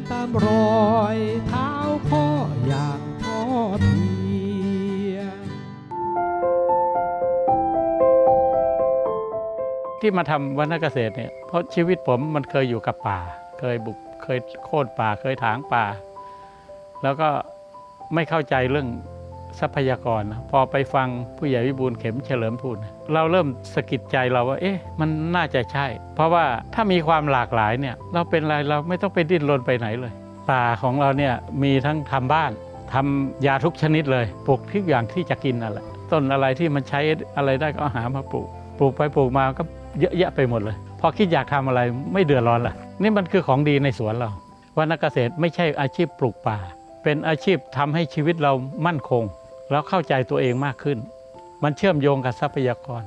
นตามรอยเท้าพ่ออย่างทอดเทียที่มาทำวรรณเกษตรเนี่ยเพราะชีวิตผมมันเคยอยู่กับป่า เคยบุกเคยโค่นป่าเคยถางป่า แล้วก็ไม่เข้าใจเรื่อง ทรัพยากรนะพอไปฟังผู้ใหญ่วิบูลเข็มเฉลิมพูดนเราเริ่มสะกิดใจเราว่า เอ๊ะ มันน่าจะใช่ เพราะว่าถ้ามีความหลากหลายเนี่ย เราเป็นอะไรเราไม่ต้องไปดิ้นรนไปไหนเลย ป่าของเราเนี่ยมีทั้งทำบ้านทำยาทุกชนิดเลย ปลูกทุกอย่างที่จะกินนั่นแหละ ต้นอะไรที่มันใช้อะไรได้ก็หามาปลูก ปลูกไปปลูกมาก็เยอะแยะไปหมดเลย พอคิดอยากทำอะไรไม่เดือดร้อนละนี่มันคือของดีในสวนเราวรรณเกษตรไม่ใช่อาชีพปลูกป่า เป็นอาชีพทำให้ชีวิตเรามั่นคง แล้วเข้าใจตัวเองมากขึ้น มันเชื่อมโยงกับทรัพยากร